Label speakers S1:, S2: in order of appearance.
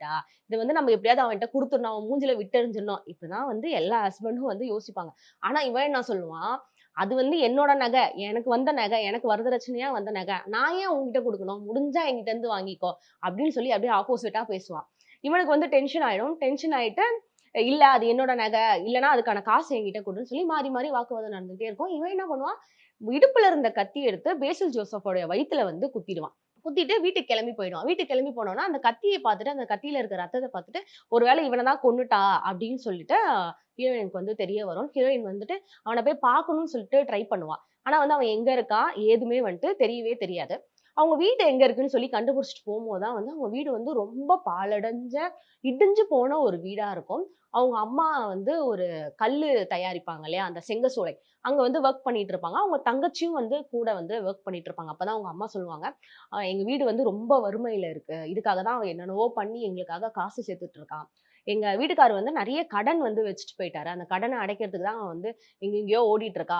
S1: பண்ணிட்டா? இது வந்து நம்ம எப்படியாவது அவன்கிட்ட கொடுத்துடணும். அவன் மூஞ்சில விட்டெறிஞ்சிடணும். இப்படிதான் வந்து எல்லா ஹஸ்பண்டும் வந்து யோசிப்பாங்க. ஆனா இவன் என்ன சொல்லுவான்? அது வந்து என்னோட நகை. எனக்கு வந்த நகை. எனக்கு வரதட்சணையா வந்த நகை. நான் ஏன் உங்ககிட்ட கொடுக்கணும்? முடிஞ்சா என்கிட்ட இருந்து வாங்கிக்கோ. அப்படின்னு சொல்லி அப்படியே ஆப்போசிட்டா பேசுவான். இவனுக்கு வந்து டென்ஷன் ஆயிடும். டென்ஷன் ஆயிட்டு இல்ல அது என்னோட நகை. இல்லைன்னா அதுக்கான காசு என்கிட்ட கொடுன்னு சொல்லி மாறி மாறி வாக்குவாதம் நடந்துகிட்டே இருக்கும். இவன் என்ன பண்ணுவான்? இடுப்புல இருந்த கத்தி எடுத்து பேசில் ஜோசஃபோட வயிற்றுல வந்து குத்திடுவான். குத்திட்டு வீட்டுக்கு கிளம்பி போயிடுவான். வீட்டுக்கு கிளம்பி போனோம்னா அந்த கத்தியை பார்த்துட்டு அந்த கத்தியில இருக்க ரத்தத்தை பார்த்துட்டு ஒருவேளை இவனை தான் கொன்னுட்டா? அப்படின்னு சொல்லிட்டு ஹீரோயினுக்கு வந்து தெரிய வரும். ஹீரோயின் வந்துட்டு அவனை போய் பார்க்கணும்னு சொல்லிட்டு ட்ரை பண்ணுவான் ஆனா வந்து அவன் எங்க இருக்கான்? ஏதுமே வந்துட்டு தெரியவே தெரியாது. அவங்க வீடு எங்க இருக்குன்னு சொல்லி கண்டுபிடிச்சிட்டு போகும்போது தான் வந்து அவங்க வீடு வந்து ரொம்ப பாழடைஞ்ச இடிஞ்சு போன ஒரு வீடா இருக்கும். அவங்க அம்மா வந்து ஒரு கல் தயாரிப்பாங்க இல்லையா? அந்த செங்கசூளை அங்கே வந்து ஒர்க் பண்ணிட்டு இருப்பாங்க. அவங்க தங்கச்சியும் வந்து கூட வந்து ஒர்க் பண்ணிட்டு இருப்பாங்க. அப்போ தான் அவங்க அம்மா சொல்லுவாங்க எங்கள் வீடு வந்து ரொம்ப வறுமையில் இருக்கு. இதுக்காக தான் அவன் என்னென்னவோ பண்ணி எங்களுக்காக காசு சேர்த்துட்டு இருக்கான். எங்கள் வீட்டுக்காரர் வந்து நிறைய கடன் வந்து வச்சுட்டு போயிட்டாரு. அந்த கடனை அடைக்கிறதுக்கு தான் அவன் வந்து எங்கெங்கேயோ ஓடிட்டு இருக்கா